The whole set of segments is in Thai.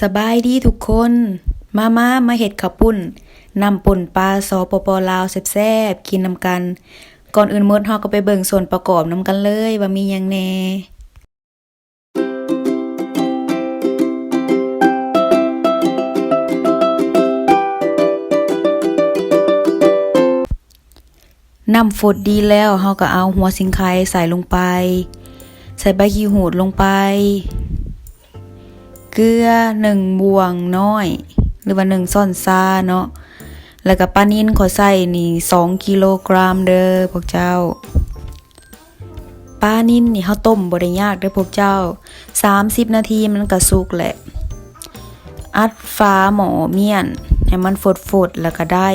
สบายดีทุกคน มามามาเห็ดข้าปุ้นนำป่นปลาซอปปลาวแซ่บๆกินนำกัน ก่อนอื่นมดเฮาก็ไปเบิ่งส่วนประกอบนำกันเลยว่ามียังแน่น้ำฝดดีแล้วเฮาก็เอาหัวสิงไคใส่ลงไป ใส่ใบขี้หูดลงไป เกลือหนึ่งบวงน้อย หรือว่าหนึ่งซ่อนซาเนาะแล้วก็ปลานิ่นขอใส่นี่สองกิโลกรัมเด้อพวกเจ้าปลานิ่นนี่เฮาต้มบ่ได้ยากเด้อพวกเจ้า 30 นาทีมันก็สุกแหละ อัดฟ้าหมอเมียนให้มันฝดๆแล้วก็ได้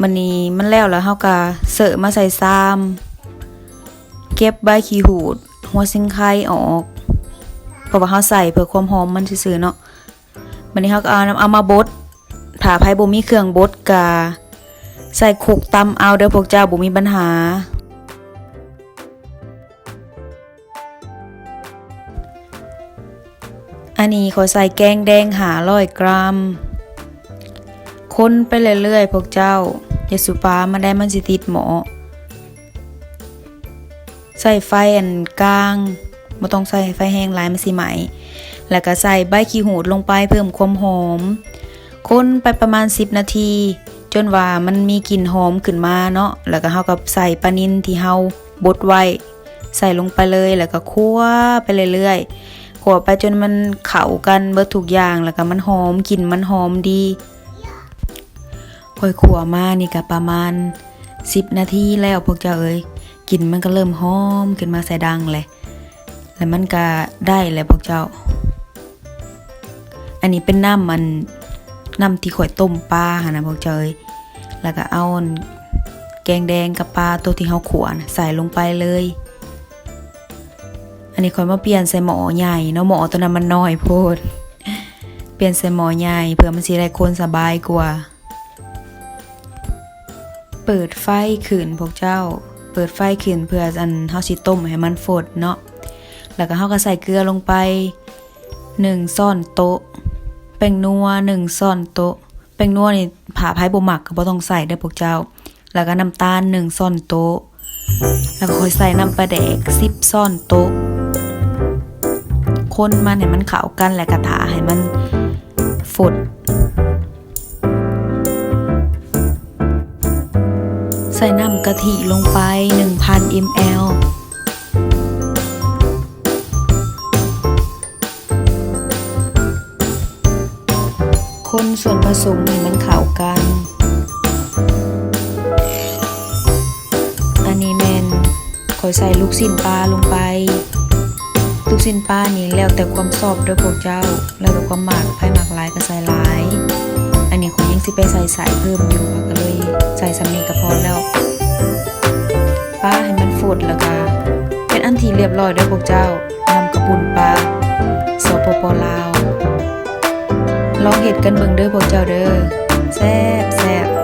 มันนี้มันแล้วแล้วเฮาก็เสิร์ฟมาใส่ซ้ำเก็บใบขี้หูด หัวสิงไคออก ราะว่าเฮาใส่เพื่อความหอมมันซื่อๆเนาะมันนี้เฮาก็เอาน้ำเอามาบดถ้าไผบ่มีเครื่องบดก็ใส่คุกตำเอาเด้อพวกเจ้าบ่มีปัญหาอันนี้ขอใส่แกงแดงหาร้อยกรัม คนไปเรื่อยๆ พวกเจ้าอย่าสุปามาได้มันสิติดหมอ ใส่ไฟอันกลาง บ่ต้องใส่ไฟแห้งหลายมันสิไหม แล้วก็ใส่ใบขี้หูดลงไปเพิ่มความหอม คนไปประมาณ 10 นาที จนว่ามันมีกลิ่นหอมขึ้นมาเนาะ แล้วก็เฮากับใส่ปลานินที่เฮาบดไว้ ใส่ลงไปเลยแล้วก็คั่วไปเรื่อยๆคั่วไปจนมันเข้ากันเบิดทุกอย่าง แล้วก็มันหอมกลิ่นมันหอมดีค่อยขัวมานี่ก็ประมาณ 10 นาทีแล้วพวกเจ้าเอ้ยกลิ่นมันก็เริ่มหอมขึ้นมาใส่ดังเลย แล้วมันก็ได้แล้วพวกเจ้า อันนี้เป็นน้ำมันน้ำที่ข่อยต้มปลาหะนะพวกเจ้าเอ้ยแล้วก็เอาแกงแดงกับปลาตัวที่เฮาขวนใส่ลงไปเลย อันนี้ข่อยมาเปลี่ยนใส่หม้อใหญ่เนาะหม้อตัวนั้นมันน้อยโพด เปลี่ยนใส่หม้อใหญ่เพื่อมันสิได้คนสบายกว่า เปิดไฟขึ้นพวกเจ้า เปิดไฟขึ้นเพื่ออันเฮาสิต้มให้มันฟดเนาะ แล้วก็เฮาก็ใส่เกลือลงไป1ช้อนโต๊ะแป้งนัว1ช้อนโต๊ะแป้งนัวนี่ผ่าไผบ่มักก็บ่ต้องใส่เด้อพวกเจ้า แล้วก็น้ำตาล1ช้อนโต๊ะแล้วก็ค่อยใส่น้ำปลาแดก10ช้อนโต๊ะคนมันให้มันเข้ากันแล้วก็ถาให้มันฟดใส่น้ำกะทิลงไป 1,000 ml คนส่วนผสมให้มันเข้ากัน อันนี้แมนขอยใส่ลูกสิ้นปลาลงไป ลูกสิ้นปลานี่แล้วแต่ความชอบด้วยพวกเจ้า แล้วแต่ความหมักไผหมักหลายก็ใส่หลาย อันนี้ขอยยังสิไปใส่สายเพิ่มอยู่ก็เลยใส่สำเนีก็พอแล้วป้าให้มันฝดแล้วก็เป็นอันที่เรียบร้อยด้อพวกเจ้า ลองเห็ดกันเบิ่งเด้อพวกเจ้าเด้อแซ่บแซ่บ